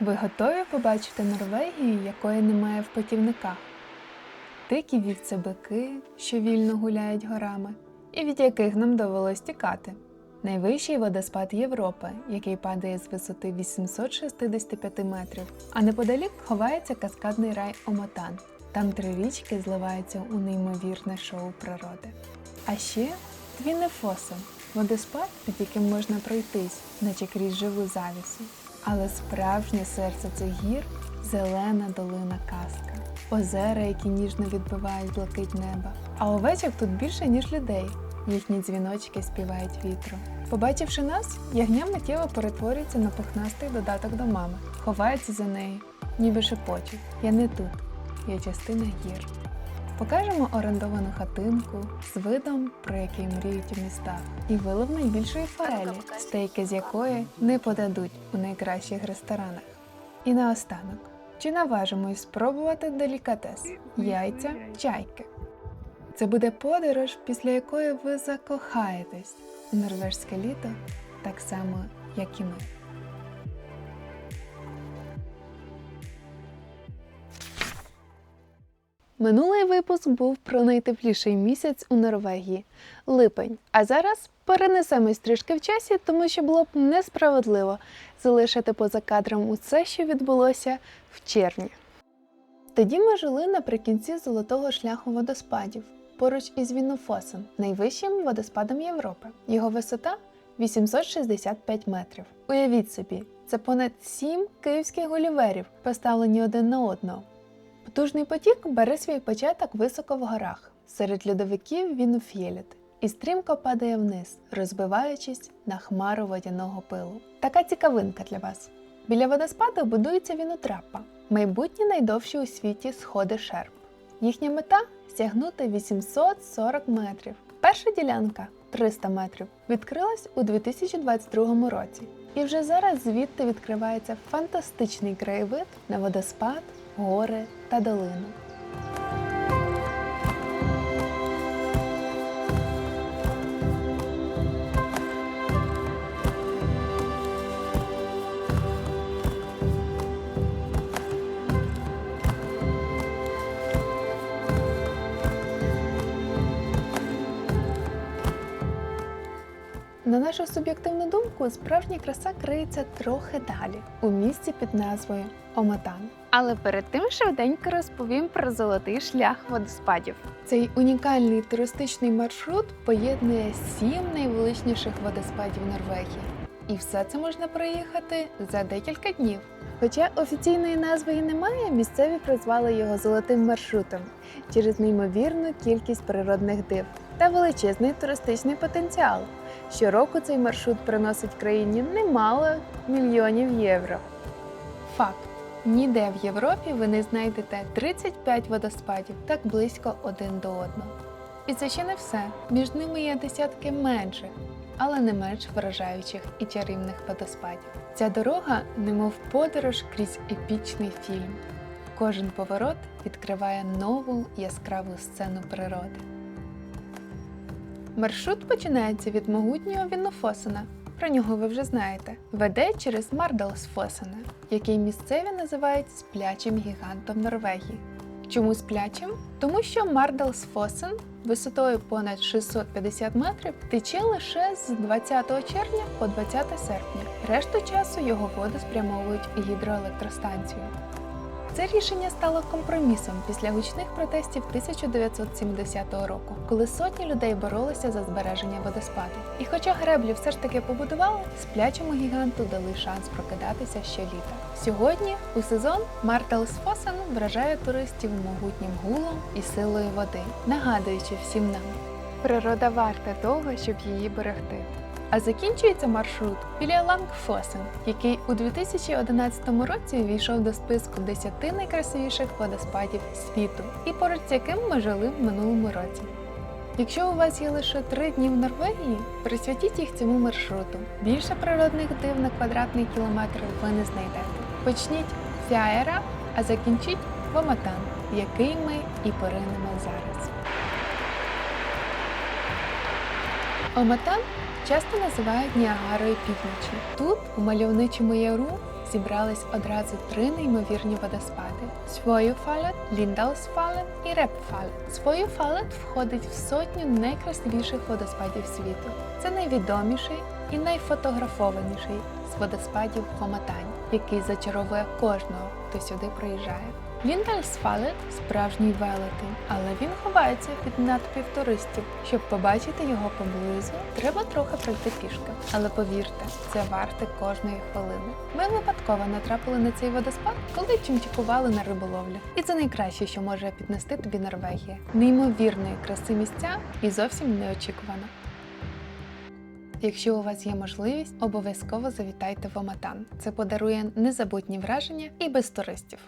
Ви готові побачити Норвегію, якої немає в путівниках? Дикі вівцебики, що вільно гуляють горами, і від яких нам довелось тікати. Найвищий водоспад Європи, який падає з висоти 865 метрів, а неподалік ховається каскадний рай Омотан. Там три річки зливаються у неймовірне шоу природи. А ще Твінефоса – водоспад, під яким можна пройтись, наче крізь живу завісу. Але справжнє серце цих гір зелена долина казка, озера, які ніжно відбивають блакить неба. А овечок тут більше, ніж людей. Їхні дзвіночки співають вітру. Побачивши нас, ягня миттєво перетворюється на пухнастий додаток до мами, ховається за нею, ніби шепочуть. Я не тут, я частина гір. Покажемо орендовану хатинку з видом, про який мріють у містах, і вилов найбільшої форелі, стейки з якої не подадуть у найкращих ресторанах. І наостанок, чи наважимось спробувати делікатес яйця чайки? Це буде подорож, після якої ви закохаєтесь у норвежське літо так само, як і ми. Минулий випуск був про найтепліший місяць у Норвегії липень. А зараз перенесемось трішки в часі, тому що було б несправедливо залишити поза кадром усе, що відбулося в червні. Тоді ми жили наприкінці золотого шляху водоспадів поруч із Вінофосом, найвищим водоспадом Європи. Його висота 865 метрів. Уявіть собі, це понад 7 київських голіверів, поставлені один на одного. Потужний потік бере свій початок високо в горах. Серед льодовиків він у фєліт і стрімко падає вниз, розбиваючись на хмару водяного пилу. Така цікавинка для вас. Біля водоспаду будується вінотрапа, майбутні найдовші у світі сходи шерп. Їхня мета сягнути 840 метрів. Перша ділянка 300 метрів відкрилась у 2022 році. І вже зараз звідти відкривається фантастичний краєвид на водоспад, гори та долину. На нашу суб'єктивну думку, справжня краса криється трохи далі, у місці під назвою Оматан. Але перед тим швиденько розповім про золотий шлях водоспадів. Цей унікальний туристичний маршрут поєднує сім найвеличніших водоспадів Норвегії. І все це можна проїхати за декілька днів. Хоча офіційної назви і немає, місцеві прозвали його золотим маршрутом через неймовірну кількість природних див та величезний туристичний потенціал. Щороку цей маршрут приносить країні немало мільйонів євро. Факт: ніде в Європі ви не знайдете 35 водоспадів так близько один до одного. І це ще не все. Між ними є десятки менших, але не менш вражаючих і чарівних водоспадів. Ця дорога, немов подорож крізь епічний фільм. Кожен поворот відкриває нову яскраву сцену природи. Маршрут починається від могутнього Віннофосена. Про нього ви вже знаєте. Веде через Мардалсфосена, який місцеві називають сплячим гігантом Норвегії. Чому сплячим? Тому що Мардалсфосен висотою понад 650 метрів тече лише з 20 червня по 20 серпня. Решту часу його воду спрямовують у гідроелектростанцію. Це рішення стало компромісом після гучних протестів 1970 року, коли сотні людей боролися за збереження водоспаду. І хоча греблю все ж таки побудували, сплячому гіганту дали шанс прокидатися щоліта. Сьогодні у сезон Мартелсфосен вражає туристів могутнім гулом і силою води, нагадуючи всім нам, природа варта того, щоб її берегти. А закінчується маршрут біля Лангфосен, який у 2011 році увійшов до списку 10 найкрасивіших водоспадів світу, і поруч з яким ми жили в минулому році. Якщо у вас є лише три дні в Норвегії, присвятіть їх цьому маршруту. Більше природних див на квадратний кілометр ви не знайдете. Почніть з а закінчіть Воматан, який ми і поринемо зараз. Оматан часто називають Ніагарою півночі. Тут, у мальовничому яру, зібрались одразу три неймовірні водоспади: Своюфалет, Ліндалсфалет і Репфалет. Своюфалет входить в сотню найкрасивіших водоспадів світу. Це найвідоміший і найфотографованіший з водоспадів в Хоматані, який зачаровує кожного, хто сюди приїжджає. Ліндальсфалет справжній велетень, але він ховається від натовпів туристів. Щоб побачити його поблизу, треба трохи пройти пішки. Але повірте, це варте кожної хвилини. Ми випадково натрапили на цей водоспад, коли чимчикували на риболовлю. І це найкраще, що може піднести тобі Норвегія. Неймовірної краси місця і зовсім неочікувано. Якщо у вас є можливість, обов'язково завітайте в Оматан. Це подарує незабутні враження і без туристів.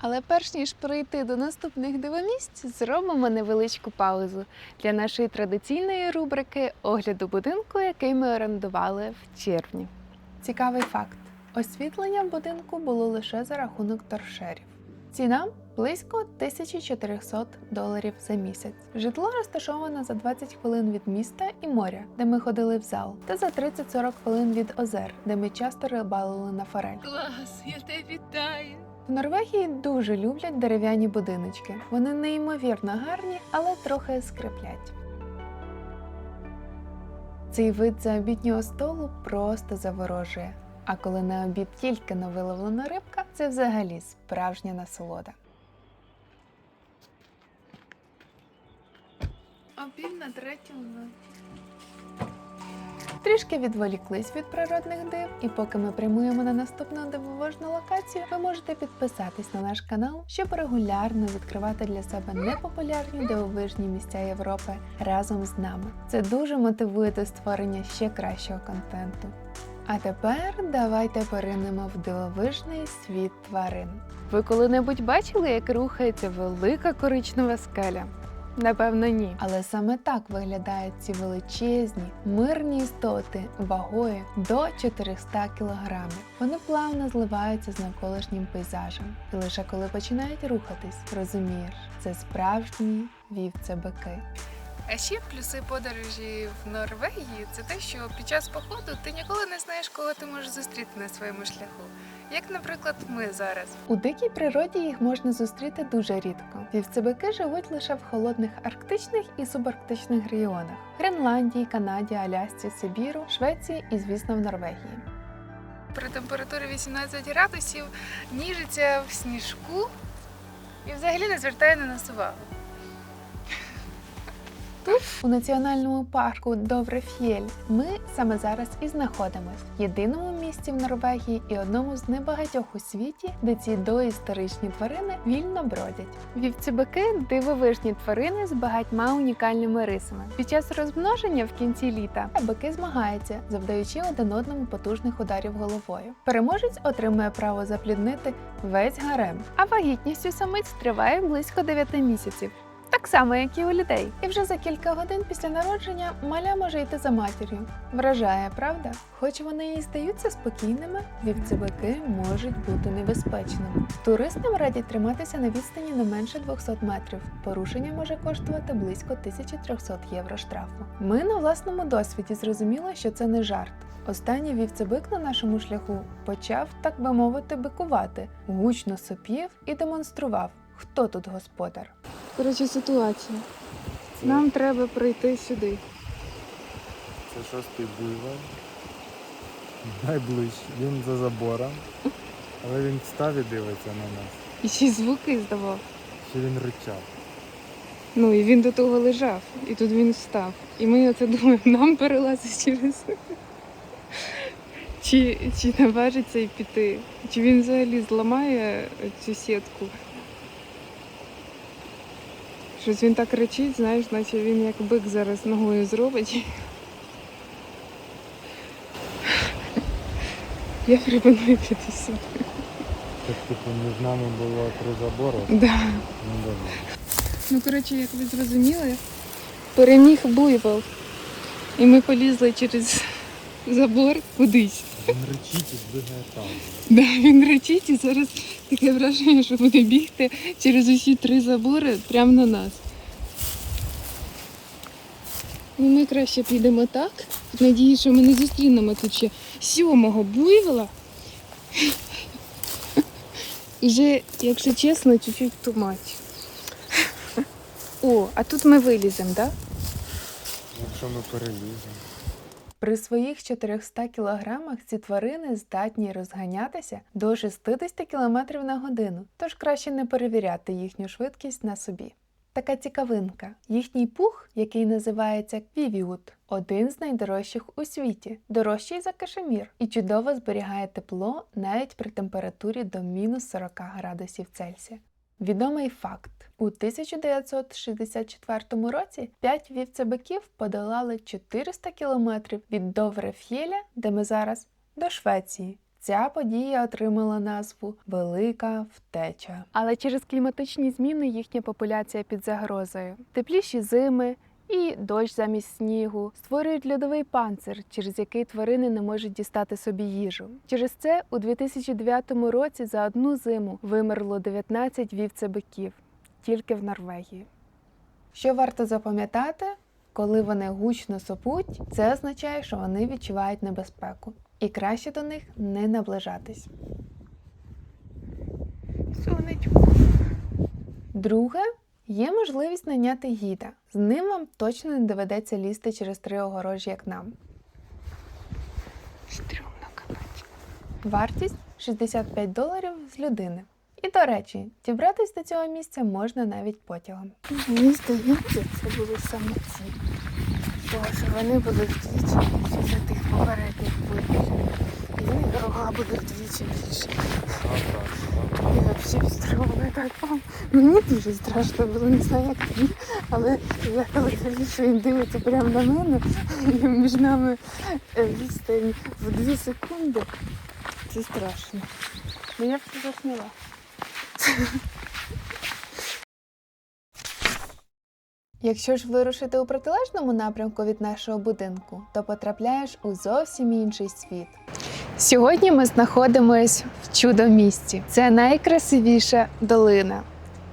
Але перш ніж перейти до наступних дивомісць, зробимо невеличку паузу для нашої традиційної рубрики огляду будинку, який ми орендували в червні. Цікавий факт: освітлення в будинку було лише за рахунок торшерів. Ціна близько 1400 доларів за місяць. Житло розташоване за 20 хвилин від міста і моря, де ми ходили в зал, та за 30-40 хвилин від озер, де ми часто рибалили на форель. Клас, я тебе вітаю. В Норвегії дуже люблять дерев'яні будиночки. Вони неймовірно гарні, але трохи скриплять. Цей вид за обіднього столу просто заворожує. А коли на обід тільки но виловлена рибка, це взагалі справжня насолода. А пів на третю. Трішки відволіклись від природних див, і поки ми прямуємо на наступну дивовижну локацію, ви можете підписатись на наш канал, щоб регулярно відкривати для себе непопулярні дивовижні місця Європи разом з нами. Це дуже мотивує до створення ще кращого контенту. А тепер давайте поринемо в дивовижний світ тварин. Ви коли-небудь бачили, як рухається велика коричнева скеля? Напевно, ні. Але саме так виглядають ці величезні, мирні істоти вагою до 400 кілограмів. Вони плавно зливаються з навколишнім пейзажем. І лише коли починають рухатись, розумієш, це справжні вівце-бики. А ще плюси подорожі в Норвегії це те, що під час походу ти ніколи не знаєш, кого ти можеш зустріти на своєму шляху. Як, наприклад, ми зараз. У дикій природі їх можна зустріти дуже рідко. Вівцебики живуть лише в холодних арктичних і субарктичних регіонах Гренландії, Канаді, Алясці, Сибіру, Швеції і, звісно, в Норвегії. При температурі 18 градусів ніжиться в сніжку і взагалі не звертає на нас увагу. У національному парку Довреф'єль ми саме зараз і знаходимось в єдиному місці в Норвегії і одному з небагатьох у світі, де ці доісторичні тварини вільно бродять. Вівцебики дивовижні тварини з багатьма унікальними рисами. Під час розмноження в кінці літа бики змагаються, завдаючи один одному потужних ударів головою. Переможець отримує право запліднити весь гарем, а вагітність у самиць триває близько 9 місяців. Так само, як і у людей. І вже за кілька годин після народження маля може йти за матір'ю. Вражає, правда? Хоч вони і здаються спокійними, вівцебики можуть бути небезпечними. Туристам радять триматися на відстані не менше 200 метрів. Порушення може коштувати близько 1300 євро штрафу. Ми на власному досвіді зрозуміли, що це не жарт. Останній вівцебик на нашому шляху почав, так би мовити, бикувати, гучно сопів і демонстрував, хто тут господар. Коротше, ситуація. Нам треба прийти сюди. Це шостий буйвол. Найближчий. Він за забором. Але він встав і дивиться на нас. І ще й звуки здавав. Ще він ричав. Ну і він до того лежав, і тут він встав. І ми оце думаємо, нам перелазить через. Чи, чи наважиться і піти? Чи він взагалі зламає цю сітку? Щось він так кричить, знаєш, наче він як бик зараз ногою зробить. Я пропоную піти сюди. Так типу між нами було три забори. Да. Ну добре. Ну, коротше, як ви зрозуміли, переміг буйвол. І ми полізли через забор кудись. Він ричить і двигає там. Да, він речить і зараз таке враження, що буде бігти через усі три забори прямо на нас. Ну, ми краще підемо так. В надії, що ми не зустрінемо тут ще сьомого буйвола. Вже, якщо чесно, чуть-чуть тумач. О, а тут ми виліземо, так? Да? Якщо ми переліземо. При своїх 400 кілограмах ці тварини здатні розганятися до 60 км на годину, тож краще не перевіряти їхню швидкість на собі. Така цікавинка. Їхній пух, який називається квівіут, один з найдорожчих у світі, дорожчий за кашемір і чудово зберігає тепло навіть при температурі до мінус 40 градусів Цельсія. Відомий факт: у 1964 році 5 вівцебиків подолали 400 кілометрів від Довреф'єля, де ми зараз, до Швеції. Ця подія отримала назву Велика втеча. Але через кліматичні зміни їхня популяція під загрозою. Тепліші зими і дощ замість снігу створюють льодовий панцир, через який тварини не можуть дістати собі їжу. Через це у 2009 році за одну зиму вимерло 19 вівцебиків тільки в Норвегії. Що варто запам'ятати, коли вони гучно сопуть, це означає, що вони відчувають небезпеку, і краще до них не наближатись. Сонечко. Друге, є можливість наняти гіда. З ним вам точно не доведеться лізти через три огорожі, як нам. Стрьомно капець. Вартість 65 доларів з людини. І до речі, дібратись до цього місця можна навіть потягом. Мені здається, це були саме ці. Тому що вони були вдвічі Дорога буде вдвічі більше. І взагалі стрьомно так. Вам. Мені дуже страшно було, не знаю, як тобі, але я коли кажу, що він дивиться прямо на мене, і між нами е, відстань в дві секунди. Це страшно. Ну я б це засняла. Якщо ж вирушити у протилежному напрямку від нашого будинку, то потрапляєш у зовсім інший світ. Сьогодні ми знаходимось в чудо-місті. Це найкрасивіша долина.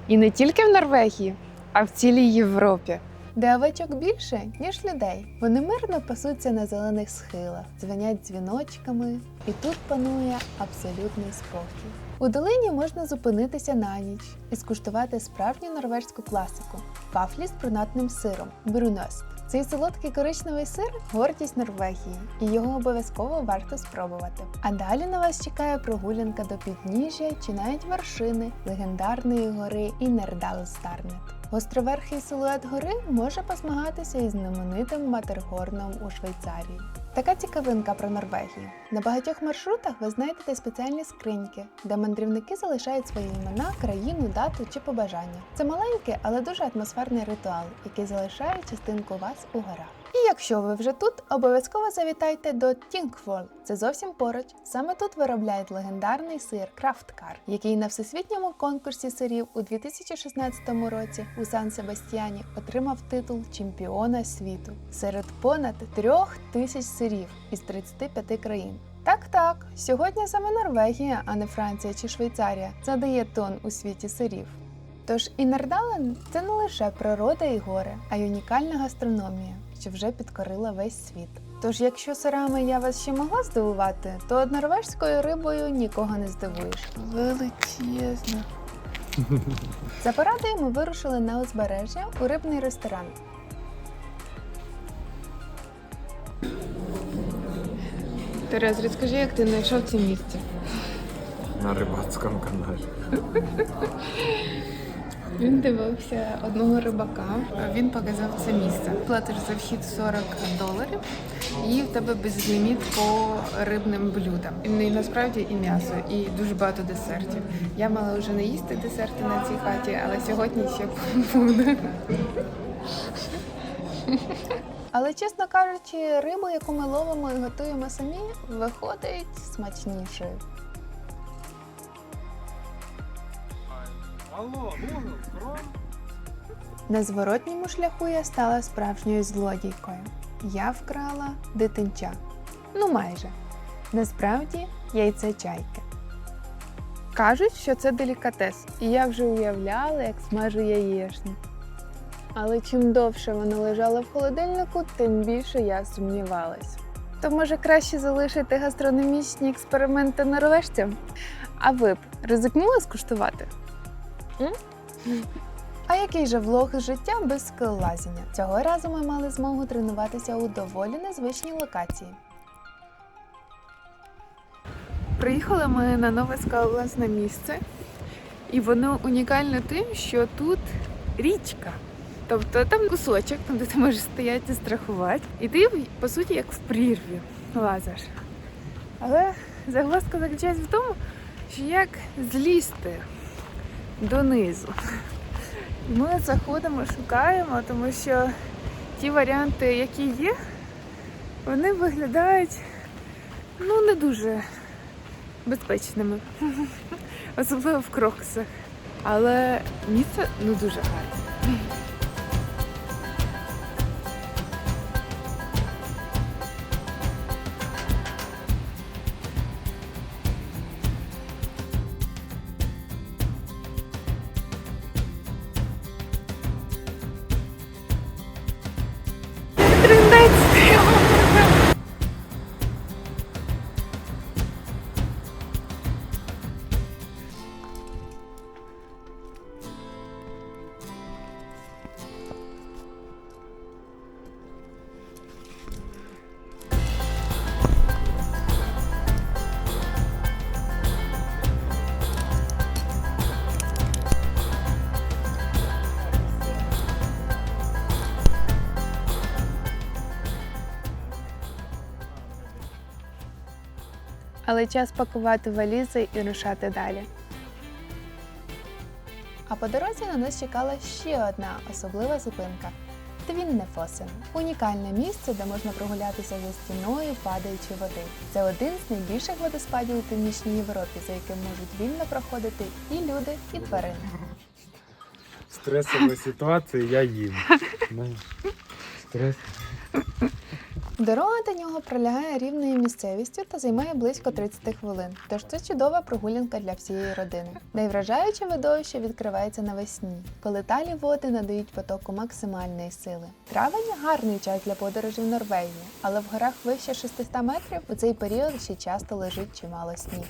І не тільки в Норвегії, а в цілій Європі. Де овечок більше, ніж людей. Вони мирно пасуться на зелених схилах, дзвонять дзвіночками, і тут панує абсолютний спокій. У долині можна зупинитися на ніч і скуштувати справжню норвежську класику вафлі з брунатним сиром брюност. Цей солодкий коричневий сир гордість Норвегії, і його обов'язково варто спробувати. А далі на вас чекає прогулянка до підніжжя чи навіть вершини легендарної гори Інердалстарнет. Гостроверхий силует гори може позмагатися із знаменитим Матергорном у Швейцарії. Така цікавинка про Норвегію. На багатьох маршрутах ви знайдете спеціальні скриньки, де мандрівники залишають свої імена, країну, дату чи побажання. Це маленький, але дуже атмосферний ритуал, який залишає частинку вас у горах. І якщо ви вже тут, обов'язково завітайте до Тінгфол. Це зовсім поруч. Саме тут виробляють легендарний сир Крафткар, який на всесвітньому конкурсі сирів у 2016 році у Сан Себастьяні отримав титул чемпіона світу серед понад трьох тисяч сирів із 35 країн. Так, так, сьогодні саме Норвегія, а не Франція чи Швейцарія, задає тон у світі сирів. Тож Інердален це не лише природа і гори, а й унікальна гастрономія, що вже підкорила весь світ. Тож, якщо сирами я вас ще могла здивувати, то норвежською рибою нікого не здивуєш. Величезно. За порадою ми вирушили на узбережжя у рибний ресторан. Терез, розкажи, як ти знайшов це місце. На рибацькому каналі. Він дивився одного рибака, він показав це місце. Платиш за вхід 40 доларів, і в тебе безліміт по рибним блюдам. І насправді і м'ясо, і дуже багато десертів. Я мала вже не їсти десерти на цій хаті, але сьогодні ще буде. Але, чесно кажучи, рибу, яку ми ловимо і готуємо самі, виходить смачнішою. Алло, Google, На зворотньому шляху я стала справжньою злодійкою. Я вкрала дитинча. Ну майже. Насправді яйце чайки. Кажуть, що це делікатес, і я вже уявляла, як смажу яєшню. Але чим довше воно лежало в холодильнику, тим більше я сумнівалась. То може краще залишити гастрономічні експерименти норвежцям? А ви б ризикнули скуштувати? М? А який же влог із життя без скелелазіння? Цього разу ми мали змогу тренуватися у доволі незвичній локації. Приїхали ми на нове скалолазне місце, і воно унікальне тим, що тут річка. Тобто там кусочок, там де ти можеш стояти і страхувати. І ти, по суті, як в прірві лазиш. Але загвоздка заключається в тому, що як злізти донизу. І Ми заходимо, шукаємо, тому що ті варіанти, які є, вони виглядають ну, не дуже безпечними, особливо в кроксах. Але місце ну дуже гарне. Але час пакувати валізи і рушати далі. А по дорозі на нас чекала ще одна особлива зупинка Твіннефосен. Унікальне місце, де можна прогулятися за стіною падаючої води. Це один з найбільших водоспадів у північній Європі, за яким можуть вільно проходити і люди, і тварини. Стресова ситуація, я їм. Знаєш, Стрес. Дорога до нього пролягає рівною місцевістю та займає близько 30 хвилин. Тож це чудова прогулянка для всієї родини. Найвражаюче видовище відкривається навесні, коли талі води надають потоку максимальної сили. Травень гарний час для подорожі в Норвегії, але в горах вище 600 метрів у цей період ще часто лежить чимало снігу.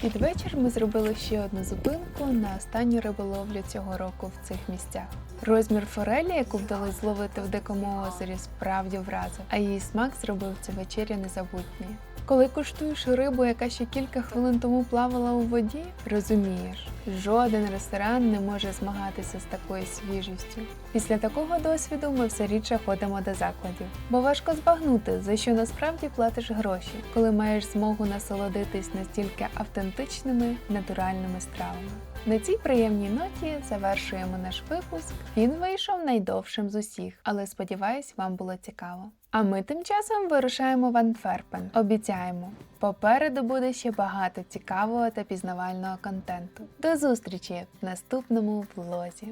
Під вечір ми зробили ще одну зупинку на останню риболовлю цього року в цих місцях. Розмір форелі, яку вдалося зловити в дикому озері, справді вразив, а її смак зробив цю вечерю незабутньою. Коли куштуєш рибу, яка ще кілька хвилин тому плавала у воді, розумієш, жоден ресторан не може змагатися з такою свіжістю. Після такого досвіду ми все рідше ходимо до закладів, бо важко збагнути, за що насправді платиш гроші, коли маєш змогу насолодитись настільки автентичними натуральними стравами. На цій приємній ноті завершуємо наш випуск. Він вийшов найдовшим з усіх, але сподіваюсь, вам було цікаво. А ми тим часом вирушаємо в Антверпен. Обіцяємо, попереду буде ще багато цікавого та пізнавального контенту. До зустрічі в наступному влозі.